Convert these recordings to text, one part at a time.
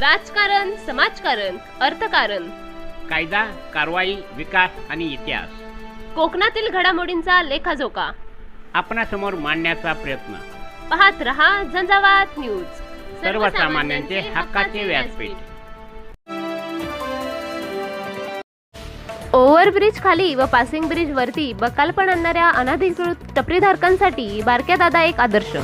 राजकारण समाजकारण अर्थकारण. कायदा कारवाई विकास आणि इतिहास. कोकणातील घडामोडींचा लेखाजोखा. आपणासमोर मांडण्याचा प्रयत्न. पाहत रहा झंझावात न्यूज. सर्वसामान्यांचे हक्काचे व्यासपीठ. ओव्हरब्रिज खाली व पासिंग ब्रिज वरती बकालपण आणणाऱ्या अनधिकृत टपरीधारकांसाठी बारक्या दादा एक आदर्श.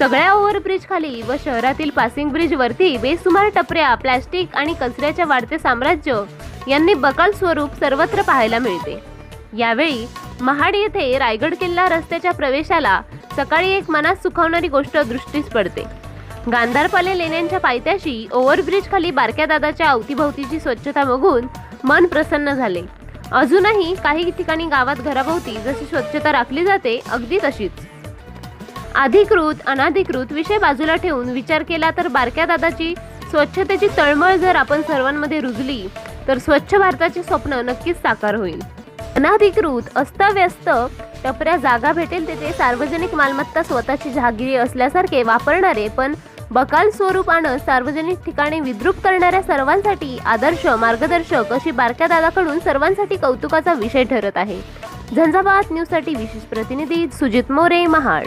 सगळ्या ओव्हरब्रिज खाली व शहरातील पासिंग ब्रिज वरती बेसुमार टपऱ्या प्लॅस्टिक आणि कचऱ्याचे वाढते साम्राज्य यांनी बकाल स्वरूप सर्वत्र पाहायला मिळते. यावेळी महाड येथे रायगड किल्ला रस्त्याच्या प्रवेशाला सकाळी एक मनात सुखावणारी गोष्ट दृष्टीस पडते. गांधारपाले लेण्यांच्या पायथ्याशी ओव्हरब्रिज खाली बारक्या दादाच्या अवतीभोवतीची स्वच्छता बघून मन प्रसन्न झाले. अजूनही काही ठिकाणी गावात घराभोवती जशी स्वच्छता राखली जाते अगदी तशीच. अधिकृत अनाधिकृत विषय बाजूला ठेवून विचार केला तर बारक्या दादाची स्वच्छतेची तळमळ जर आपण सर्वांमध्ये रुजली तर स्वच्छ भारताचे स्वप्न नक्कीच साकार होईल. अनाधिकृत अस्ताव्यस्त टपऱ्या जागा भेटेल तेथे सार्वजनिक मालमत्ता स्वतःची जहागिरी असल्यासारखे वापरणारे पण बकाल स्वरूपानं सार्वजनिक ठिकाणी विद्रूप करणाऱ्या सर्वांसाठी आदर्श मार्गदर्शक अशी बारक्या दादाकडून सर्वांसाठी कौतुकाचा विषय ठरत आहे. झंझाबाद न्यूजसाठी विशेष प्रतिनिधी सुजित मोरे महाड.